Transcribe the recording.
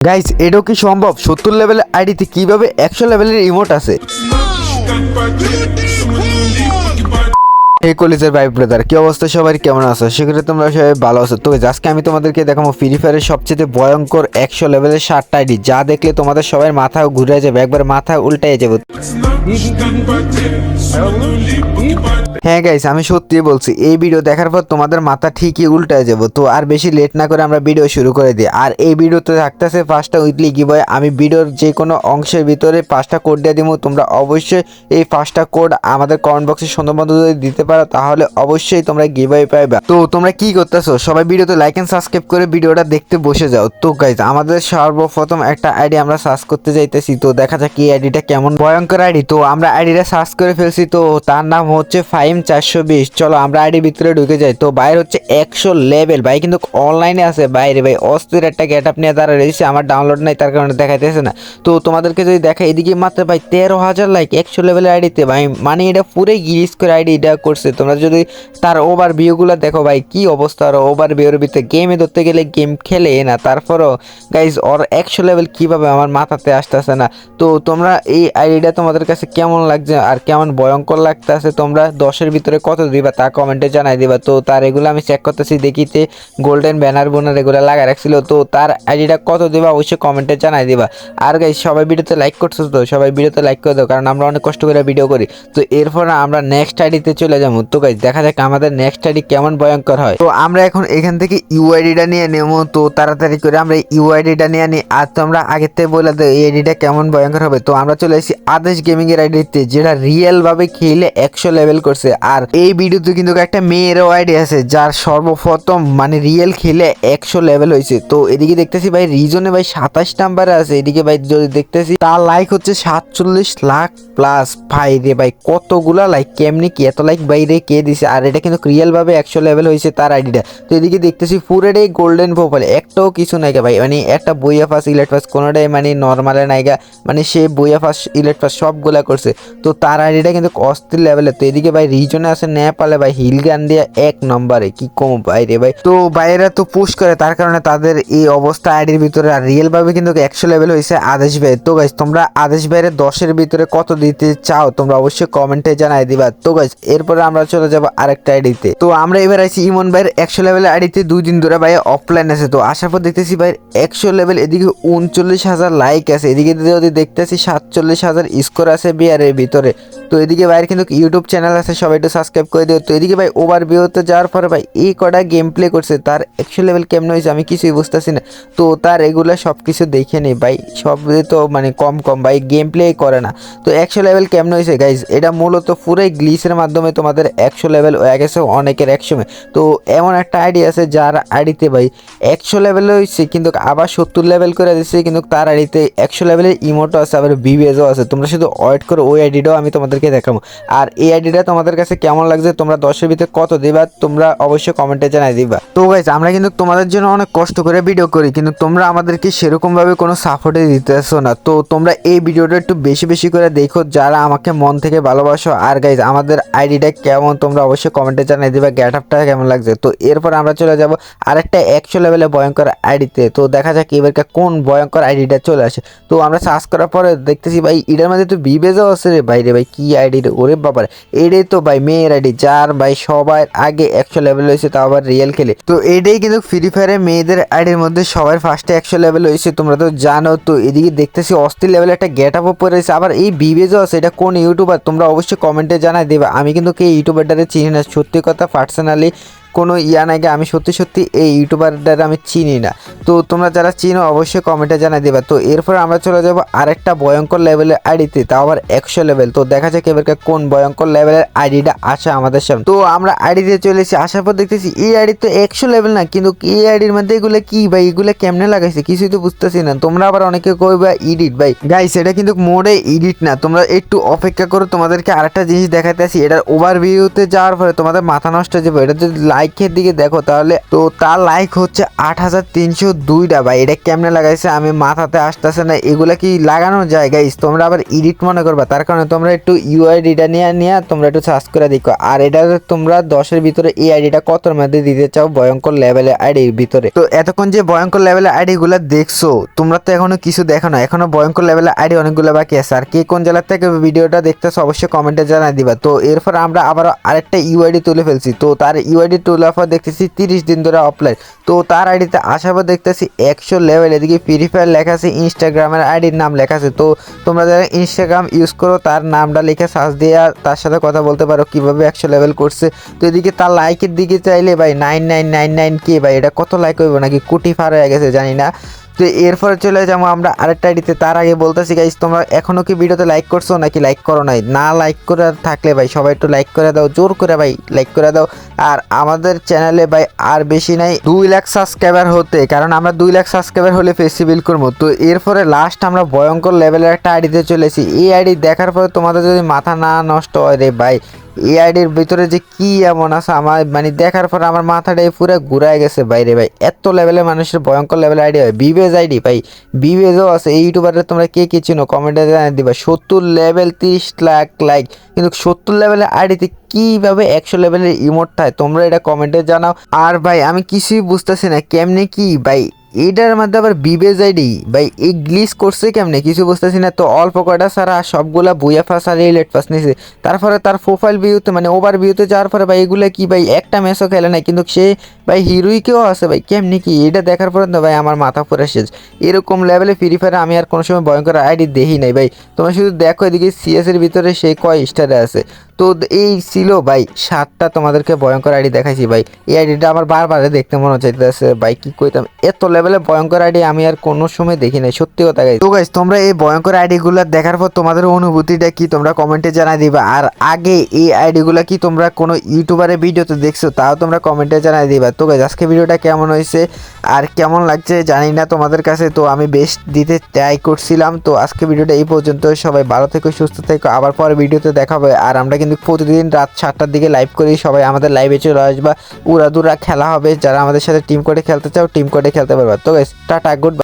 Guys এটাও কি সম্ভব সত্তর লেভেলের আইডিতে কীভাবে একশো লেভেলের ইমোট আছে এই কলেজের ভাই ব্রাদার কি অবস্থা সবার কেমন আছো? সেক্ষেত্রে তোমরা সবাই ভালো আছো। তো আজকে আমি তোমাদেরকে দেখাবো ফ্রি ফায়ারের সবচেয়ে ভয়ঙ্কর একশো লেভেলের সাতটা আইডি যা দেখলে তোমাদের সবাই মাথা ঘুরে যাবে, একবার মাথা উল্টাই যাবে। হ্যাঁ গাইস আমি সত্যি বলছি, এই ভিডিও দেখার পর তোমাদের মাথা ঠিকই উল্টায় যাব। তো আর বেশি লেট না করে আমরা ভিডিও শুরু করে দিই। আর এই ভিডিওতে থাকতেছে পাঁচটা উইকলি গিভওয়ে আমি ভিডিওর যে কোনো অংশের ভিতরে পাঁচটা কোড দিয়ে দিব। তোমরা অবশ্যই এই পাঁচটা কোড আমাদের কমেন্ট বক্সে সুন্দর দিতে পারো, তাহলে অবশ্যই তোমরা গিভওয়ে পাইবা। তো তোমরা কি করতেছো? সবাই ভিডিওতে লাইক এন্ড সাবস্ক্রাইব করে ভিডিওটা দেখতে বসে যাও। তো গাইজ আমাদের সর্বপ্রথম একটা আইডি আমরা সার্চ করতে যাইতেছি। তো দেখা যাক এই আইডিটা কেমন? ভয়ঙ্কর আইডি তো আমরা আইডিটা সার্চ করে ফেলছি। তো তার নাম হচ্ছে ফাইম চারশো বিশ। চলো আমরা আইডির ভিতরে ঢুকে যাই। তো বাইরে হচ্ছে একশো লেভেল ভাই, কিন্তু অনলাইনে আছে। বাইরে ভাই, অস্থির একটা গেট আপ নিয়ে তারা রয়েছে আমার ডাউনলোড নাই, তার কারণে দেখাইতেছে না। তো তোমাদেরকে যদি দেখা এদিকে মাত্র ভাই তেরো হাজার লাইক একশো লেভেলের আইডিতে ভাই মানে এটা পুরো গিরিস করে আইডি এটা করছে। তোমরা যদি তার ওভার ভিউগুলো দেখো ভাই, কি অবস্থা। আর ওভার ভিউর ভিতরে গেমে ধরতে গেলে গেম খেলে না, তারপরও গাইজ ওর একশো লেভেল কীভাবে আমার মাথাতে আসতেছে না। তো তোমরা এই আইডিটা তোমাদের কাছে কেমন লাগছে আর কেমন ভয়ঙ্কর লাগতেছে তোমরা দশের ভিতরে কত দিবা তা কমেন্টে জানাই দিবা। তো তার এগুলো আমি চেক করতেছি দেখিতে গোল্ডেন ব্যানার বোনার এগুলো লাগা রাখছিল। তো তার আইডিটা কত দিবা অবশ্যই কমেন্টে জানাই দিবা। আর গাইজ সবাই ভিডিওতে লাইক করছ তো, সবাই ভিডিওতে লাইক করে দাও, কারণ আমরা অনেক কষ্ট করে ভিডিও করি। তো এরপর আমরা নেক্সট আইডিতে চলে যাব। তো গাইজ দেখা যাক আমাদের নেক্সট আইডি কেমন ভয়ঙ্কর হয়। তো আমরা এখন এখান থেকে ইউআইডিটা নিয়ে নেব, তো তাড়াতাড়ি করে আমরা ইউআইডিটা নিয়ে নিই আর তোমরা আগের থেকে বলে দাও, এই আইডিটা কেমন ভয়ঙ্কর হবে। তো আমরা চলে এসেছি আদেশ গেমিং এর আইডিতে যেটা রিয়েল ভাবে খেলে একশো লেভেল করছে। আর এই ভিডিওতে কিন্তু একটা মেয়েরও আইডি আছে, যার সর্বপ্রথম মানে রিয়েল খেলে একশো লেভেল হয়েছে। তো এদিকে দেখতেছি ভাই রিজনে ভাই সাতাশ নাম্বারে আছে। এদিকে ভাই যদি দেখতেছি, তার লাইক হচ্ছে সাতচল্লিশ লাখ প্লাস ভাই রে ভাই, কতগুলা লাইক কেমনি কি এত লাইক বাইরে কে দিছে, আর এটা কিন্তু রিয়েল ভাবে একশো লেভেল হয়েছে তার আইডিটা। তো এদিকে দেখতেছি পুরোটাই গোল্ডেন প্রোফাইল একটাও কিছু নাইগা ভাই মানে একটা বইয়া ফাস ইলেট ফাস কোনোটাই মানে নর্মালে নাইগা মানে সে বইয়া ফাস ইলেট ফাস সবগুলা করছে। তো তার আইডিটা কিন্তু অস্থির লেভেলে তো এদিকে ভাই রিজনে আছে নেপালে ভাই হিল গান দিয়ে এক নম্বরে, কি কম বাইরে ভাই। তো বাইরে তো পুশ করে, তার কারণে তাদের এই অবস্থা আইডির ভিতরে, আর রিয়েল ভাবে কিন্তু একশো লেভেল হয়েছে আদেশ ভাই। তো গাইজ তোমরা আদেশ ভাইয়ের দশের ভিতরে কত দিতে চাও, তোমরা অবশ্যই কমেন্টে জানাই দিবা। তো গাইজ এরপরে আমরা চলে যাব আরেকটা আইডিতে। তো আমরা এবার আছি ইমন ভাইয়ের একশো লেভেল আইডিতে দুই দিন ধরে ভাই অফলাইন আছে। তো আসার পর দেখতেছি ভাই একশো লেভেল এদিকে উনচল্লিশ হাজার লাইক আছে। এদিকে যদি দেখতেছি সাতচল্লিশ হাজার স্কোর আছে বিয়ারের ভিতরে। তো এদিকে ভাইয়ের কিন্তু ইউটিউব চ্যানেল আছে, সবাই একটু সাবস্ক্রাইব করে দিও। তো এদিকে ভাই ওভার ভিউতে যাওয়ার পরে ভাই এই কটা গেম প্লে করছে, তার একশো লেভেল কেমন হয়েছে আমি কিছুই বুঝতেছি না। তো তার এগুলো সব কিছু দেখে নেই ভাই সব তো মানে কম কম ভাই গেম প্লে করে না। তো একশো লেভেল কেমন হয়েছে গাইজ এটা মূলত পুরোই গ্লিসের মাধ্যমে তোমাদের একশো লেভেল হয়ে গেছে, অনেকের একসময় তো এমন একটা আইডি আছে যার আইডিতে ভাই একশো লেভেল হয়েছে কিন্তু আবার সত্তর লেভেল করে দিচ্ছে কিন্তু তার আইডিতে একশো লেভেলের ইমোটো আছে, আবার বিবেজও আছে। তোমরা শুধু ওয়েট করো, ওই আইডিটাও আমি তোমাদেরকে দেখাবো। আর এই আইডিটা তোমাদের কাছে কেমন লাগছে, তোমরা দশের ভিতরে কত দিবা, তোমরা অবশ্যই কমেন্টে জানাই দিবা। তো গাইজ আমরা কিন্তু তোমাদের জন্য অনেক কষ্ট করে ভিডিও করি, কিন্তু তোমরা আমাদেরকে সেরকমভাবে কোনো সাপোর্টে দিতেছো না। তো তোমরা এই ভিডিওটা একটু বেশি বেশি করে দেখো, যারা আমাকে মন থেকে ভালোবাসো। আর গাইজ আমাদের আইডিটা কেমন তোমরা অবশ্যই কমেন্টে জানাই দিবা গ্যাট আপটা কেমন লাগছে? তো এরপর আমরা চলে যাব আরেকটা একশো লেভেলে ভয়ঙ্কর আইডিতে তো দেখা যাক এবারকার কোন ভয়ঙ্কর আইডিটা চলে আসে। তো আমরা সার্চ করার পরে দেখতেছি ভাই, এটার মধ্যে তো বিবেজও আছে রে ভাই রে ভাই, কি আইডি রে? ওরে বাবার, এটাই তো ভাই মেয়ের আইডি যার ভাই সবার আগে একশো লেভেল হয়েছে, তাও আবার রিয়েল খেলে। তো এটাই কিন্তু ফ্রি ফায়ারে মেয়েদের আইডির মধ্যে সবার ফার্স্টে একশো লেভেল হয়েছে, তোমরা তো জানো। তো এদিকে দেখতেছি অস্থির লেভেলে একটা গেট আপ পরে রয়েছে। আবার এই বিবেজও আছে, এটা কোন ইউটিউবার তোমরা অবশ্যই কমেন্টে জানাই দেবে। আমি কিন্তু কে ইউটিউবারটারে চিনি না। সত্যি কথা পার্সোনালি কোনো ইয়া নাকি আমি সত্যি সত্যি এই ইউটিউবারদের আমি চিনি না। তো তোমরা যারা চিনো, অবশ্যই কমেন্টে জানাই দেবা। তো এরপর আমরা চলে যাব আরেকটা ভয়ঙ্কর লেভেলের আইডিতে তাও আবার একশো লেভেল তো দেখা যাক এবারকার কোন ভয়ঙ্কর লেভেলের আইডিটা আসে আমাদের সামনে। তো আমরা আইডিতে চলে এসেছি, আসার পর দেখতেছি এই আইডি তো একশো লেভেল না, কিন্তু এই আইডির মধ্যে এগুলো কি ভাই? এগুলো কেমনে লাগাইছে? কিছুই তো বুঝতেছি না। তোমরা আবার অনেকে কইবা ইডিট ভাই। গাইস এটা কিন্তু মোড়ে ইডিট না। তোমরা একটু অপেক্ষা করো, তোমাদেরকে আরেকটা জিনিস দেখাতে আসি এটার ওভার ভিউতে যাওয়ার পরে তোমাদের মাথা নষ্ট যাবে। এটা যদি লাইকের দিকে দেখো তাহলে। তো তার লাইক হচ্ছে আট হাজার তিনশো দুইটা। ভাই, এটা কেমনে লাগাইছে? আমি মাথাতে আসতেছে না। এগুলা কি লাগানো যায় গাইস তোমরা আবার এডিট মনে করবা। তার কারণে তোমরা একটু ইউআইডিটা নিয়ে নিয়ে তোমরা একটু সার্চ করে দেখো। আর এটা তোমরা দশের ভিতরে এই আইডিটা কতর মধ্যে দিতে চাও, ভয়ঙ্কর লেভেলের আইডির ভিতরে। তো এতক্ষণ যে ভয়ঙ্কর লেভেলের আইডি গুলা দেখছ, তোমরা তো এখনও কিছু দেখো না। এখনও ভয়ঙ্কর লেভেলের আইডি অনেকগুলো বাকি আছে। আর কে কোন জেলার থেকে ভিডিওটা দেখতেছো, অবশ্যই কমেন্টে জানাই দিবা। তো এরপর আমরা আবার আরেকটা ইউআইডি তুলে ফেলছি। তো তার ইউআইডি পর দেখতেছি, তিরিশ দিন ধরে অফলাইন তো তার আইডিতে আসার পর দেখতেছি একশো লেভেল এদিকে ফ্রি ফায়ার লেখা আছে ইনস্টাগ্রামের আইডির নাম লেখা আছে। তো তোমরা যারা ইনস্টাগ্রাম ইউজ করো, তার নামটা লিখে সার্চ দিয়ে তার সাথে কথা বলতে পারো কীভাবে একশো লেভেল করছে। তো এদিকে তার লাইকের দিকে চাইলে ভাই নাইন নাইন নাইন নাইন কে ভাই, এটা কত লাইক হইব নাকি? কোটি ফার হয়ে গেছে, জানি না। তো এরপরে চলে যাব আমরা আরেকটা আইডিতে। তার আগে বলতেছি গাইজ তোমরা এখনও কি ভিডিওতে লাইক করছ নাকি লাইক করো নাই? না লাইক করে থাকলে ভাই, সবাই একটু লাইক করে দাও, জোর করে ভাই লাইক করে দাও। আর আমাদের চ্যানেলে ভাই আর বেশি নাই, দুই লাখ সাবস্ক্রাইবার হতে, কারণ আমরা দুই লাখ সাবস্ক্রাইবার হলে ফেস্টিভেল করব। তো এরপরে লাস্ট আমরা ভয়ঙ্কর লেভেলের একটা আইডিতে চলেছি। এই আইডি দেখার পরে তোমাদের যদি মাথা না নষ্ট হয় রে ভাই এই আইডির ভিতরে যে কি এমন আছে, আমার মানে দেখার পর আমার মাথাটা পুরো ঘুরায় গেছে বাইরে ভাই। এত লেভেলে মানুষের ভয়ঙ্কর লেভেলের আইডি হয়। বিবেজ আইডি ভাই বিবেজও আছে। এই ইউটিউবারে তোমরা কে কে চিনো? কমেন্টে জানিয়ে দিবা। সত্তর লেভেল তিরিশ লাখ লাইক কিন্তু সত্তর লেভেলের আইডিতে কীভাবে একশো লেভেলের ইমোট হয় তোমরা এটা কমেন্টে জানাও। আর ভাই, আমি কিছুই বুঝতেছি না। কেমনে কি? ভাই এইটার মধ্যে আবার বিবেজ আইডি ভাই, এই গ্লিস করছে কেমনে? কিছু বুঝতেছি না। তো অল্প কয়টা ছাড়া সবগুলা বুয়া ফাস আর রিলেট ফাস নিছে। তারপরে তার প্রোফাইল ভিউতে মানে ওভার ভিউতে যাওয়ার পরে, ভাই, এগুলো কি, ভাই, একটা ম্যাচও খেলে নাই। কিন্তু সে, ভাই হিরোইকেও আছে, ভাই? কেমনি কি? এটা দেখার পরে ভাই, আমার মাথা পুরো শেষ। এরকম লেভেলে ফ্রি ফায়ারে আমি আর কোনো সময় ভয়ঙ্কর আইডি দেখি নাই, ভাই। তোমরা শুধু দেখো এদিকে সিএস এর ভিতরে সে কয় স্টারে আছে। তো এই ছিল ভাই, সাতটা তোমাদেরকে ভয়ঙ্কর আইডি দেখাইছি ভাই। এই আইডিটা আমার বারবার দেখতে মনে চাইতেছে। ভাই, কি কইতাম, এত লেভেলে ভয়ঙ্কর আইডি আমি আর কোনো সময় দেখি নাই, সত্যি কথা গাইজ তো গাইজ তোমরা এই ভয়ঙ্কর আইডিগুলো দেখার পর তোমাদের অনুভূতিটা কি তোমরা কমেন্টে জানাই দিবা। আর আগে এই আইডিগুলো কি তোমরা কোনো ইউটিউবারের ভিডিওতে দেখছ, তাও তোমরা কমেন্টে জানাই দিবা। তো গাইজ আজকে ভিডিওটা কেমন হয়েছে? আর কেমন লাগছে জানি না তোমাদের কাছে, তো আমি বেস্ট দিতে ট্রাই করছিলাম। তো আজকে ভিডিওটা এই পর্যন্ত সবাই ভালো থেকে, সুস্থ থেকো। আবার পরে ভিডিওতে দেখাবে আর আমরা কিন্তু প্রতিদিন রাত সাতটার দিকে লাইভ করি। সবাই আমাদের লাইভে চলে আসবা। উড়াদুরা খেলা হবে। যারা আমাদের সাথে টিম কোডে খেলতে চাও টিম কোডে খেলতে পারবা। তো টাটা গুড